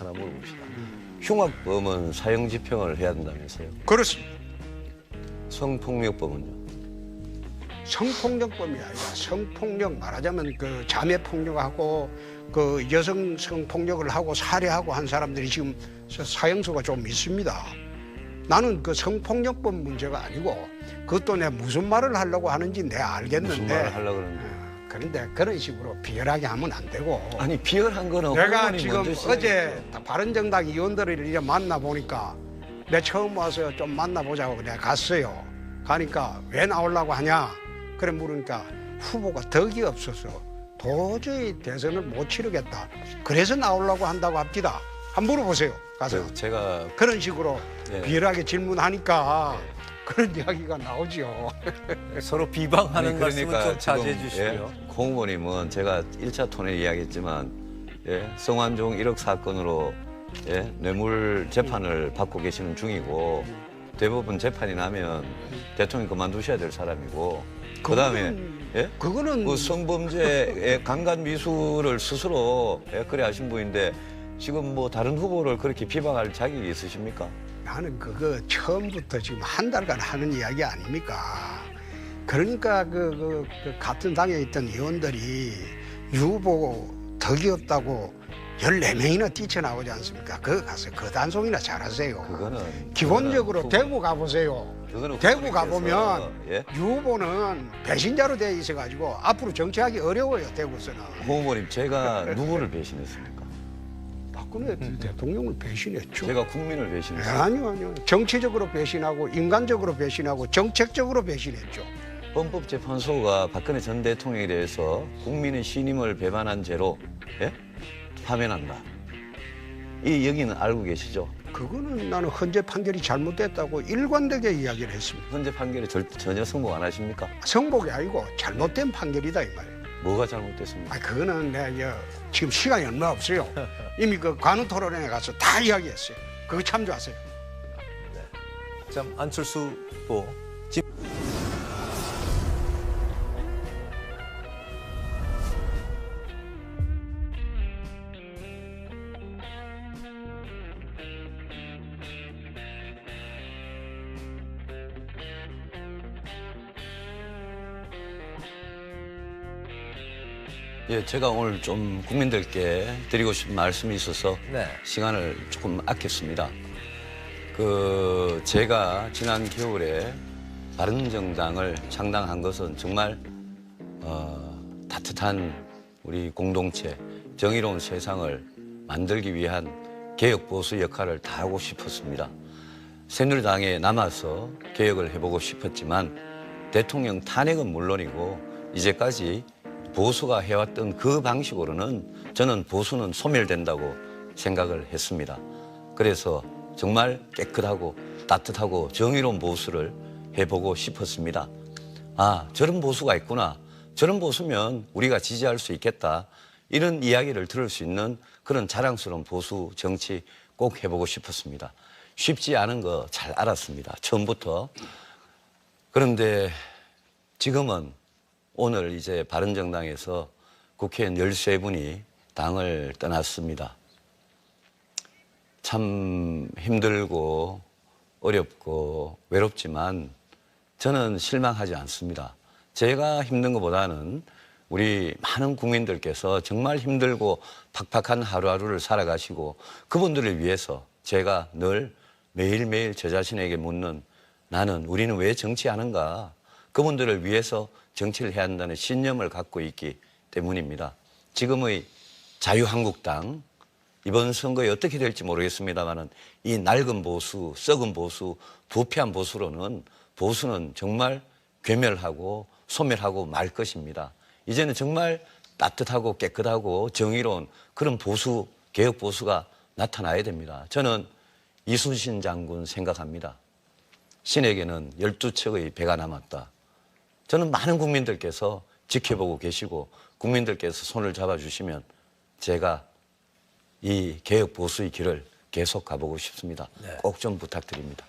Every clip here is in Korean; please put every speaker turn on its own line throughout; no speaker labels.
하나 물어봅시다. 흉악범은 사형 집행을 해야 된다면서요?
그렇습니다.
성폭력범은요?
성폭력범이 아니라 성폭력 말하자면 그 자매 폭력하고 그 여성 성폭력을 하고 살해하고 한 사람들이 지금 사- 사형수가 좀 있습니다. 나는 그 성폭력범 문제가 아니고 그것도 내가 무슨 말을 하려고 하는지 내가 알겠는데
무슨 말을 하려고 그러는데?
어, 그런데 그런 식으로 비열하게 하면 안 되고
아니 비열한 거는
내가
후보님
지금 어제. 바른정당 의원들을 이렇게 만나 보니까 내 처음 와서 좀 만나보자고 내가 갔어요. 가니까 왜 나오려고 하냐? 그래 물으니까 후보가 덕이 없어서 도저히 대선을 못 치르겠다. 그래서 나오려고 한다고 합니다. 한번 물어보세요. 가서
저- 제가
그런 식으로
예.
비열하게 질문하니까 그런 이야기가 나오죠.
서로 비방하는
아니,
말씀은 좀
지금,
자제해 주시고요.
예, 공 후보님은 제가 1차 톤에 이야기했지만 예, 성완종 1억 사건으로 예, 뇌물 재판을 받고 계시는 중이고 대부분 재판이 나면 대통령 그만두셔야 될 사람이고 그다음에 예?
그거는
그 성범죄의 강간 미수를 스스로 예, 그래 하신 분인데 지금 뭐 다른 후보를 그렇게 비방할 자격이 있으십니까?
나는 그거 처음부터 지금 한 달간 하는 이야기 아닙니까? 그러니까 그, 그, 그 같은 당에 있던 의원들이 유보 덕이 없다고 14명이나 뛰쳐나오지 않습니까? 그거 가서 그 단속이나 잘하세요.
그거는
기본적으로
그거는
대구 가보세요. 대구 가보면
예?
유보는 배신자로 되어 있어가지고 앞으로 정치하기 어려워요, 대구에서는.
고 후보님 제가 누구를 배신했습니까?
박근혜 대통령을 배신했죠.
제가 국민을 배신했어요.
아니요, 아니요. 정치적으로 배신하고 인간적으로 배신하고 정책적으로 배신했죠.
헌법재판소가 박근혜 전 대통령에 대해서 국민의 신임을 배반한 죄로 예? 파면한다. 이 여기는 알고 계시죠?
그거는 나는 헌재 판결이 잘못됐다고 일관되게 이야기를 했습니다.
현재 판결에 절, 전혀 승복 안 하십니까?
성복이 아니고 잘못된 판결이다 이 말이에요.
뭐가 잘못됐습니까?
아, 그거는 내가 지금 시간이 얼마 없어요. 이미 그 관훈 토론회에 가서 다 이야기했어요. 그거 참조하세요.
참 안철수 후보 지-
예, 제가 오늘 좀 국민들께 드리고 싶은 말씀이 있어서
네.
시간을 조금 아꼈습니다. 그 제가 지난 겨울에 바른정당을 창당한 것은 정말 어, 따뜻한 우리 공동체, 정의로운 세상을 만들기 위한 개혁 보수 역할을 다 하고 싶었습니다. 새누리당에 남아서 개혁을 해보고 싶었지만 대통령 탄핵은 물론이고 이제까지 보수가 해왔던 그 방식으로는 저는 보수는 소멸된다고 생각을 했습니다. 그래서 정말 깨끗하고 따뜻하고 정의로운 보수를 해보고 싶었습니다. 아, 저런 보수가 있구나. 저런 보수면 우리가 지지할 수 있겠다. 이런 이야기를 들을 수 있는 그런 자랑스러운 보수 정치 꼭 해보고 싶었습니다. 쉽지 않은 거 잘 알았습니다. 처음부터. 그런데 지금은 오늘 이제 바른정당에서 국회의원 13분이 당을 떠났습니다. 참 힘들고 어렵고 외롭지만 저는 실망하지 않습니다. 제가 힘든 것보다는 우리 많은 국민들께서 정말 힘들고 팍팍한 하루하루를 살아가시고 그분들을 위해서 제가 늘 매일매일 저 자신에게 묻는 나는 우리는 왜 정치하는가 그분들을 위해서 정치를 해야 한다는 신념을 갖고 있기 때문입니다. 지금의 자유한국당 이번 선거에 어떻게 될지 모르겠습니다만은 이 낡은 보수, 썩은 보수, 부패한 보수로는 보수는 정말 괴멸하고 소멸하고 말 것입니다. 이제는 정말 따뜻하고 깨끗하고 정의로운 그런 보수, 개혁 보수가 나타나야 됩니다. 저는 이순신 장군 생각합니다. 신에게는 열두 척의 배가 남았다. 저는 많은 국민들께서 지켜보고 계시고 국민들께서 손을 잡아주시면 제가 이 개혁 보수의 길을 계속 가보고 싶습니다. 꼭좀 부탁드립니다.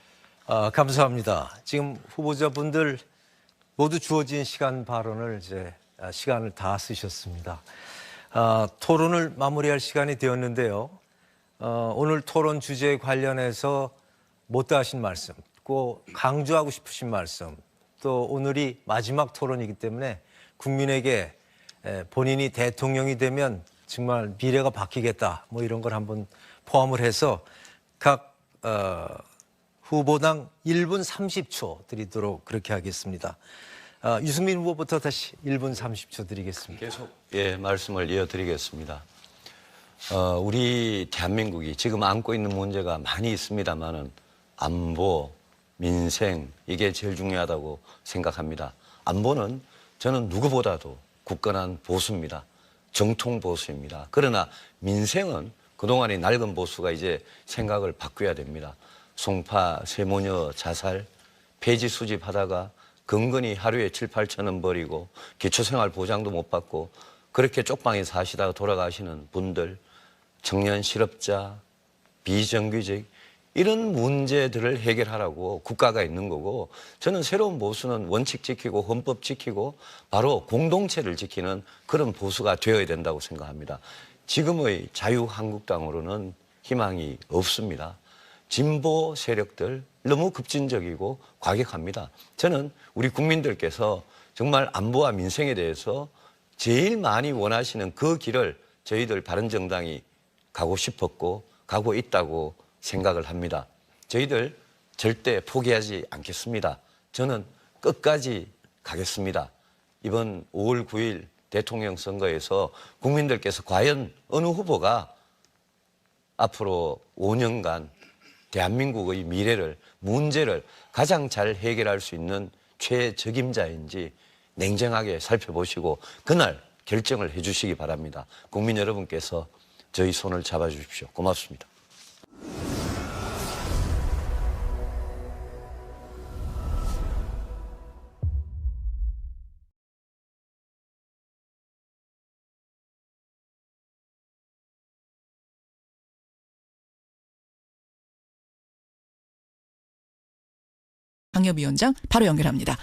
아, 감사합니다. 지금 후보자분들 모두 주어진 시간 발언을 이제 아, 시간을 다 쓰셨습니다. 아, 토론을 마무리할 시간이 되었는데요. 어, 오늘 토론 주제 관련해서 못다 하신 말씀, 꼭 강조하고 싶으신 말씀, 또 오늘이 마지막 토론이기 때문에 국민에게 에, 본인이 대통령이 되면 정말 미래가 바뀌겠다 뭐 이런 걸 한번 포함을 해서 각 어, 후보당 1분 30초 드리도록 그렇게 하겠습니다. 어, 유승민 후보부터 다시 1분 30초 드리겠습니다.
계속 예 말씀을 이어드리겠습니다. 어, 우리 대한민국이 지금 안고 있는 문제가 많이 있습니다만은 안보, 민생 이게 제일 중요하다고 생각합니다. 안보는 저는 누구보다도 굳건한 보수입니다. 정통 보수입니다. 그러나 민생은 그동안의 낡은 보수가 이제 생각을 바꿔야 됩니다. 송파, 세모녀 자살, 폐지 수집하다가 근근히 하루에 7, 8천 원 버리고 기초생활 보장도 못 받고 그렇게 쪽방에 사시다가 돌아가시는 분들, 청년 실업자, 비정규직 이런 문제들을 해결하라고 국가가 있는 거고 저는 새로운 보수는 원칙 지키고 헌법 지키고 바로 공동체를 지키는 그런 보수가 되어야 된다고 생각합니다. 지금의 자유한국당으로는 희망이 없습니다. 진보 세력들 너무 급진적이고 과격합니다. 저는 우리 국민들께서 정말 안보와 민생에 대해서 제일 많이 원하시는 그 길을 저희들 바른정당이 가고 싶었고 가고 있다고 생각을 합니다. 저희들 절대 포기하지 않겠습니다. 저는 끝까지 가겠습니다. 이번 5월 9일 대통령 선거에서 국민들께서 과연 어느 후보가 앞으로 5년간 대한민국의 미래를 문제를 가장 잘 해결할 수 있는 최적임자인지 냉정하게 살펴보시고 그날 결정을 해 주시기 바랍니다. 국민 여러분께서 저희 손을 잡아 주십시오. 고맙습니다.
방협위원장 바로 연결합니다.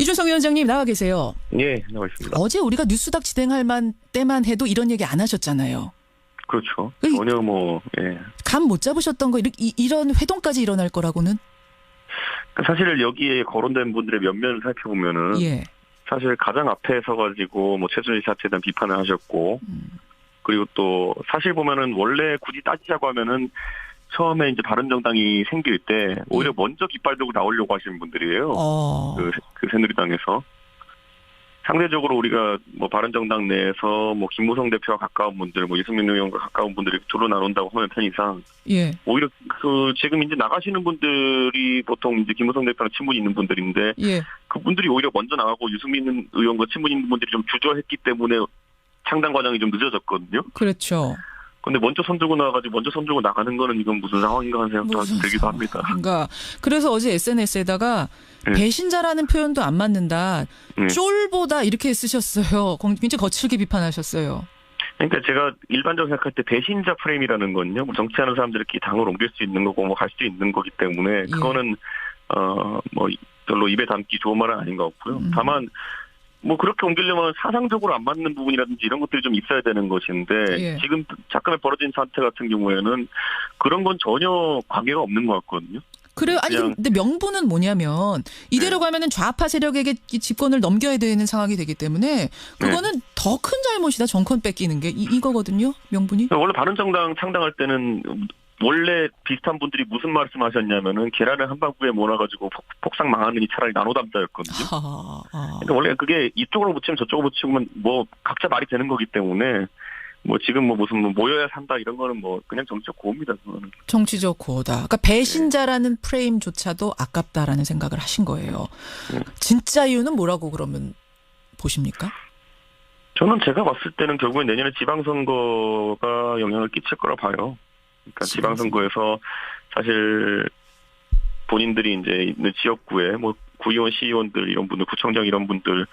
이준석 위원장님 나와 계세요.
예, 나와 있습니다.
어제 우리가 뉴스닥 진행할 만 때만 해도 이런 얘기 안 하셨잖아요.
그렇죠.
이-
전혀 뭐, 예.
감 못 잡으셨던 거 이렇게 이- 이런 회동까지 일어날 거라고는
사실 여기에 거론된 분들의 면면을 살펴보면은
예.
사실 가장 앞에 서가지고 뭐 최순실 사태에 대한 비판을 하셨고 그리고 또 사실 보면은 원래 굳이 따지자고 하면은 처음에 이제 바른정당이 생길 때 오히려 먼저 깃발 들고 나오려고 하시는 분들이에요.
어.
그, 그 새누리당에서 상대적으로 우리가 뭐 바른정당 내에서 뭐 김무성 대표와 가까운 분들, 뭐 이승민 의원과 가까운 분들이 두루 나눈다고 하는 편이상
예.
오히려 그 지금 이제 나가시는 분들이 보통 이제 김무성 대표랑 친분이 있는 분들인데
예.
그분들이 오히려 먼저 나가고 유승민 의원과 친분 있는 분들이 좀 주저했기 때문에 창당 과정이 좀 늦어졌거든요.
그렇죠.
근데 먼저 손들고 나가지고 먼저 손들고 나가는 거는 이건 무슨 상황인가 하는 생각도 들기도 합니다.
그러니까 그래서 어제 SNS에다가
네.
배신자라는 표현도 안 맞는다.
네.
쫄보다 이렇게 쓰셨어요. 공- 굉장히 거칠게 비판하셨어요.
그러니까 제가 일반적으로 생각할 때 배신자 프레임이라는 건요. 뭐 정치하는 사람들끼리 당을 옮길 수 있는 거고 뭐 갈 수 있는 거기 때문에
예.
그거는 어뭐 별로 입에 담기 좋은 말은 아닌 것 같고요.
음.
다만 뭐 그렇게 옮기려면 사상적으로 안 맞는 부분이라든지 이런 것들이 좀 있어야 되는 것인데
예.
지금 잠깐에 벌어진 사태 같은 경우에는 그런 건 전혀 관계가 없는 것 같거든요.
그래요. 아니 근데 명분은 뭐냐면 이대로
네.
가면은 좌파 세력에게 이 집권을 넘겨야 되는 상황이 되기 때문에 그거는 더큰 잘못이다. 정권 뺏기는 게 이, 이거거든요. 명분이.
원래 바른정당 창당할 때는 원래 비슷한 분들이 무슨 말씀 하셨냐면은 계란을 한 바구니에 모아가지고 폭- 폭삭 망하느니 차라리 나눠 담자였거든요.
아, 아.
그러니까 원래 그게 이쪽으로 붙이면 저쪽으로 붙이면 뭐 각자 말이 되는 거기 때문에 뭐 지금 뭐 무슨 뭐 모여야 산다 이런 거는 뭐 그냥 정치적 고입니다. 그거는.
정치적 고다. 그러니까 배신자라는 프레임조차도 아깝다라는 생각을 하신 거예요.
네.
진짜 이유는 뭐라고 그러면 보십니까?
저는 제가 봤을 때는 결국엔 내년에 지방선거가 영향을 끼칠 거라 봐요. 그러니까 지방선거에서 사실 본인들이 이제 있는 지역구에 뭐 구의원, 시의원들 이런 분들, 구청장 이런 분들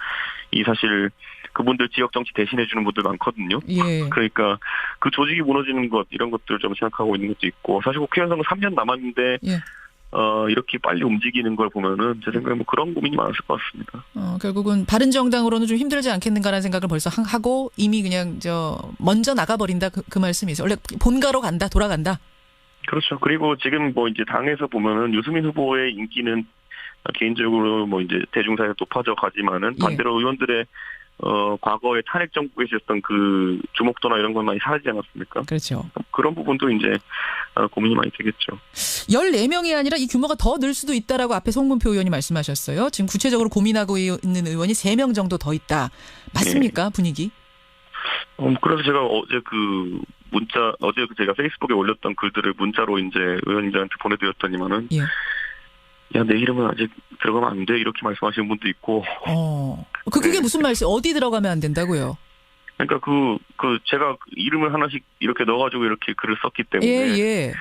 이 사실 그분들 지역 정치 대신해 주는 분들 많거든요.
예.
그러니까 그 조직이 무너지는 것 이런 것들 좀 생각하고 있는 것도 있고 사실 국회의원 선거 3년 남았는데
예.
어, 이렇게 빨리 움직이는 걸 보면은 제 생각에 뭐 그런 고민이 많았을 것 같습니다.
어, 결국은 바른 정당으로는 좀 힘들지 않겠는가라는 생각을 벌써 하- 하고 이미 그냥 저 먼저 나가버린다 그, 그 말씀이세요. 원래 본가로 간다, 돌아간다.
그렇죠. 그리고 지금 뭐 이제 당에서 보면은 유승민 후보의 인기는 개인적으로 뭐 이제 대중사에서 높아져 가지만은
예.
반대로 의원들의 어 과거에 탄핵 정부에 있었던 그 주목도나 이런 건 많이 사라지지 않았습니까?
그렇죠.
그런 부분도 이제 어, 고민이 많이 되겠죠.
14명이 아니라 이 규모가 더 늘 수도 있다라고 앞에 송문표 의원이 말씀하셨어요. 지금 구체적으로 고민하고 있는 의원이 3명 정도 더 있다. 맞습니까? 분위기?
음, 그래서 제가 어제 그 문자 어제 그 제가 페이스북에 올렸던 글들을 문자로 이제 의원님들한테 보내드렸더니만은
예.
야 내 이름은 아직 들어가면 안 돼 이렇게 말씀하시는 분도 있고
어. 그, 그게 무슨 말씀? 어디 들어가면 안 된다고요?
그러니까 그 그 제가 그 이름을 하나씩 이렇게 넣어가지고 이렇게 글을 썼기 때문에
예, 예.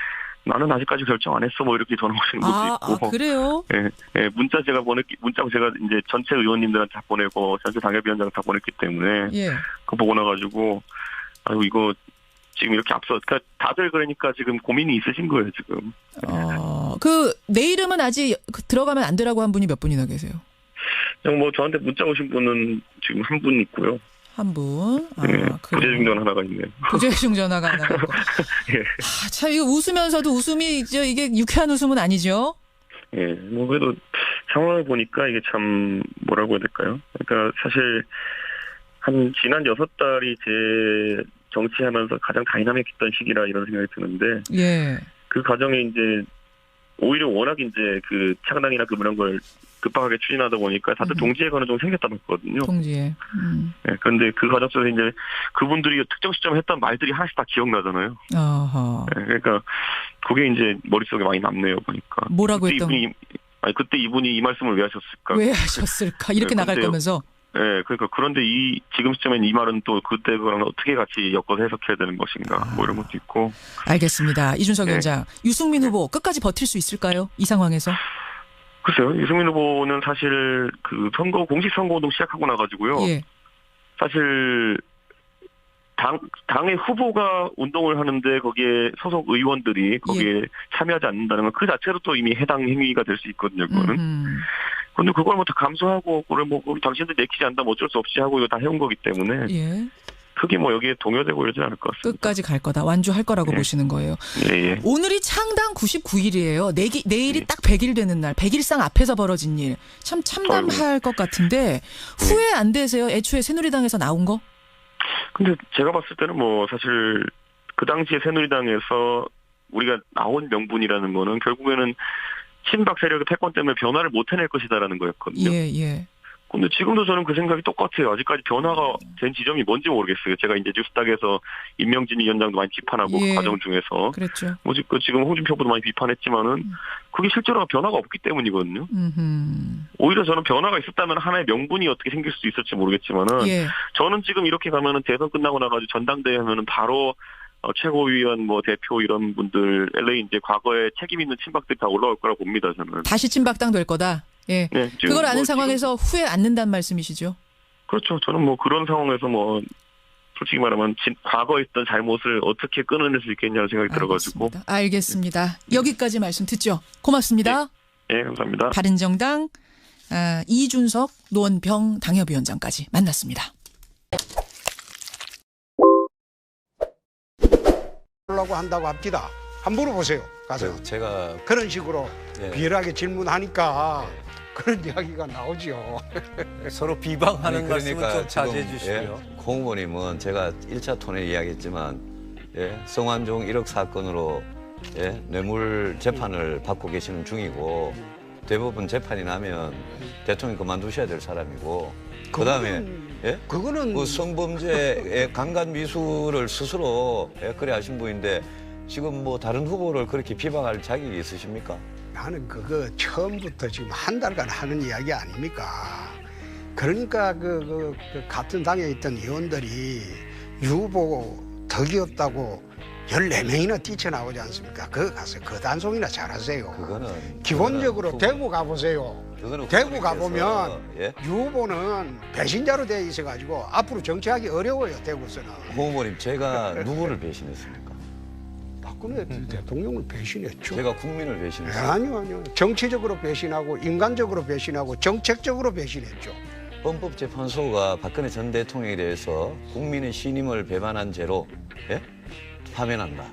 나는 아직까지 결정 안 했어 뭐 이렇게 전화 오시는 분도
아, 아,
있고
그래요?
예, 예, 문자 제가 보냈 문자 제가 이제 전체 의원님들한테 다 보내고 전체 당협위원장 다 보냈기 때문에
예.
그거 보고 나가지고 아유 이거 지금 이렇게 앞서 그러니까 다들 그러니까 지금 고민이 있으신 거예요 지금
어, 그, 내 이름은 아직 그 들어가면 안 되라고 한 분이 몇 분이나 계세요?
그냥 뭐 저한테 문자 오신 분은 지금 한 분 있고요
한 분. 아,
예,
그래요.
부재중전 하나가 있네요
부재중 전화가 하나 갔고.
예.
아, 참, 이거 웃으면서도 웃음이, 저, 이게 유쾌한 웃음은 아니죠?
예, 뭐 그래도 상황을 보니까 이게 참 뭐라고 해야 될까요? 그러니까 사실 한 지난 여섯 달이 제 정치하면서 가장 다이나믹했던 시기라 이런 생각이 드는데
예.
그 과정에 이제 오히려 워낙 이제 그 창당이나 그 그런 걸 급박하게 추진하다 보니까 다들
음.
동지의 관은 좀 생겼다고 했거든요.
동지에. 음.
예, 그런데 그 과정 속에서 이제 그분들이 특정 시점에 했던 말들이 하나씩 다 기억나잖아요.
어허.
예, 그러니까 그게 이제 머릿속에 많이 남네요, 보니까.
뭐라고 했던,
이분이 아니 그때 이분이 이 말씀을 왜 하셨을까?
왜 하셨을까? 이렇게
네,
나갈
근데요.
거면서.
예, 그러니까 그런데 이 지금 시점엔 이 말은 또 그때 그랑 어떻게 같이 엮어서 해석해야 되는 것인가 뭐 이런 것도 있고
알겠습니다. 이준석
네.
위원장. 유승민 후보 끝까지 버틸 수 있을까요? 이 상황에서?
글쎄요 유승민 후보는 사실 그 선거 공식 선거 운동 시작하고 나가지고요
예.
사실 당 당의 후보가 운동을 하는데 거기에 소속 의원들이 거기에 참여하지 않는다는 건 그 자체로 또 이미 해당 행위가 될 수 있거든요 그거는
음.
근데 그걸 뭐 다 감수하고 그걸 뭐 당신들 내키지 않다면 어쩔 수 없이 하고 이거 다 해온 거기 때문에
예.
크게 뭐 여기에 동요되고 이러지 않을 것 같습니다
끝까지 갈 거다. 완주할 거라고
예.
보시는 거예요.
예, 예.
오늘이 창당 99일이에요. 내기, 내일이
예.
딱 100일 되는 날. 100일상 앞에서 벌어진 일. 참 참담할 것 같은데 후회 안 되세요? 애초에 새누리당에서 나온 거?
근데 제가 봤을 때는 뭐 사실 그 당시에 새누리당에서 우리가 나온 명분이라는 거는 결국에는 친박 세력의 패권 때문에 변화를 못 해낼 것이다라는 거였거든요.
예, 예.
근데 지금도 저는 그 생각이 똑같아요. 아직까지 변화가 된 지점이 뭔지 모르겠어요. 제가 이제 뉴스닥에서 임명진 위원장도 많이 비판하고
예.
그 과정 중에서
그랬죠.
뭐 지금 지금 홍준표 후보도 많이 비판했지만은 그게 실제로 변화가 없기 때문이거든요.
음.
오히려 저는 변화가 있었다면 하나의 명분이 어떻게 생길 수도 있을지 모르겠지만은
예.
저는 지금 이렇게 가면은 대선 끝나고 나가지고 전당대회 하면은 바로 어, 최고위원 뭐 대표 이런 분들 LA 이제 과거에 책임 있는 친박들이 다 올라올 거라 고 봅니다 저는.
다시 친박당 될 거다. 예.
네, 지금
그걸 아는
뭐
상황에서 후회 않는다는 말씀이시죠?
지금- 그렇죠. 저는 뭐 그런 상황에서 뭐 솔직히 말하면 진- 과거에 있던 잘못을 어떻게 끊어낼 수 있겠냐는 생각이 들어가지고
알겠습니다. 알겠습니다. 여기까지 말씀 듣죠. 고맙습니다.
예 감사합니다.
바른정당 아, 이준석 노원병 당협위원장까지 만났습니다.
하려고 한다고 합니다. 한번 물어보세요. 가서.
저- 제가
그런 식으로
예,
비열하게 질문하니까 그런 이야기가 나오죠.
서로 비방하는
아니,
말씀은 좀
지금,
자제해 주시고요.
예, 공 후보님은 제가 1차 톤에 이야기했지만 예, 성완종 1억 사건으로 예, 뇌물 재판을 받고 계시는 중이고 대부분 재판이 나면 대통령 그만두셔야 될 사람이고 그다음에 예?
그거는
그 성범죄의 강간 미수를 스스로 예, 그래 하신 분인데 지금 뭐 다른 후보를 그렇게 비방할 자격이 있으십니까?
나는 그거 처음부터 지금 한 달간 하는 이야기 아닙니까? 그러니까 그, 그- 그 같은 당에 있던 의원들이 유보 덕이 없다고 14명이나 뛰쳐나오지 않습니까? 그거 가서 그 단속이나 잘하세요.
그거는
기본적으로
그거는
대구 가보세요.
그거는
대구 가보면
예?
유보는 배신자로 되어 있어가지고 앞으로 정치하기 어려워요, 대구에서는.
호 후보님 제가 누구를 배신했습니까?
박근혜 대통령을 배신했죠.
제가 국민을
네,
배신했어요.
아니요, 아니요. 정치적으로 배신하고 인간적으로 배신하고 정책적으로 배신했죠.
헌법재판소가 박근혜 전 대통령에 대해서 국민의 신임을 배반한 죄로 예? 파면한다.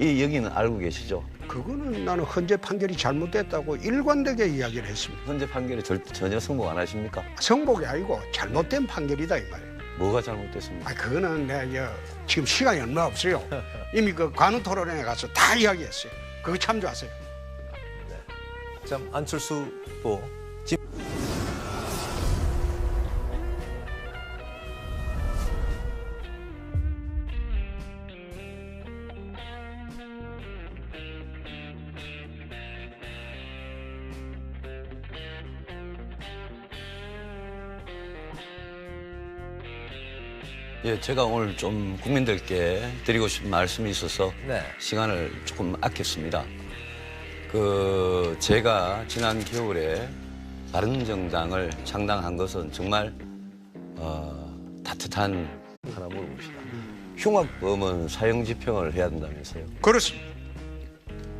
이 여기는 알고 계시죠?
그거는 나는 헌재 판결이 잘못됐다고 일관되게 이야기를 했습니다.
현재 판결에 절, 전혀 승복 안 하십니까?
성복이 아니고 잘못된 판결이다 이 말이에요.
뭐가 잘못됐습니까?
아, 그거는 내가 저, 지금 시간이 얼마 없어요. 이미 그 관훈 토론회에 가서 다 이야기했어요. 그거 참조하세요.
참 안철수 후보
제가 오늘 좀 국민들께 드리고 싶은 말씀이 있어서
네.
시간을 조금 아꼈습니다. 그 제가 지난 겨울에 바른정당을 창당한 것은 정말 어, 따뜻한 하나 물어봅시다. 흉악범은 사형 집행을 해야 된다면서요?
그렇습니다.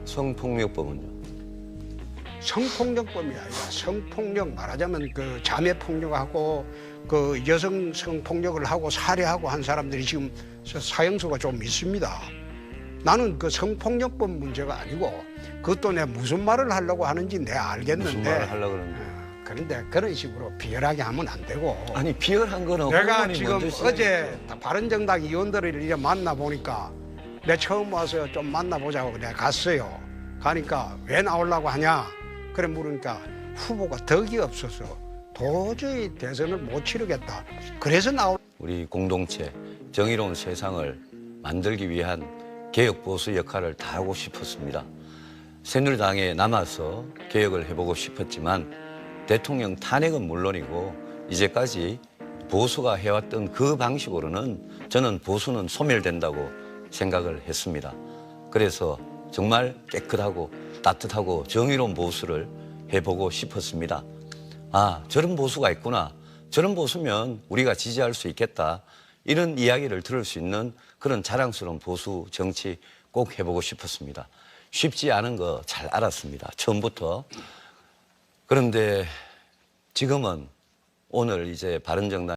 성폭력범은요?
성폭력범이 아니라 성폭력 말하자면 그 자매 폭력하고 그 여성 성폭력을 하고 살해하고 한 사람들이 지금 사형수가 좀 있습니다. 나는 그 성폭력범 문제가 아니고 그것도 내가 무슨 말을 하려고 하는지 내가 알겠는데
무슨 말을 하려고 그러는데?
어, 그런데 그런 식으로 비열하게 하면 안 되고
아니 비열한 거는
내가 지금. 어제 바른정당 의원들을 이렇게 만나 보니까 내 처음 와서 좀 만나보자고 내가 갔어요. 가니까 왜 나오려고 하냐? 그래 물으니까 후보가 덕이 없어서 도저히 대선을 못 치르겠다. 그래서 나올
우리 공동체 정의로운 세상을 만들기 위한 개혁 보수 역할을 다하고 싶었습니다. 새누리당에 남아서 개혁을 해보고 싶었지만 대통령 탄핵은 물론이고 이제까지 보수가 해왔던 그 방식으로는 저는 보수는 소멸된다고 생각을 했습니다. 그래서 정말 깨끗하고 따뜻하고 정의로운 보수를 해보고 싶었습니다. 아, 저런 보수가 있구나. 저런 보수면 우리가 지지할 수 있겠다. 이런 이야기를 들을 수 있는 그런 자랑스러운 보수 정치 꼭 해보고 싶었습니다. 쉽지 않은 거 잘 알았습니다. 처음부터. 그런데 지금은 오늘 이제 바른정당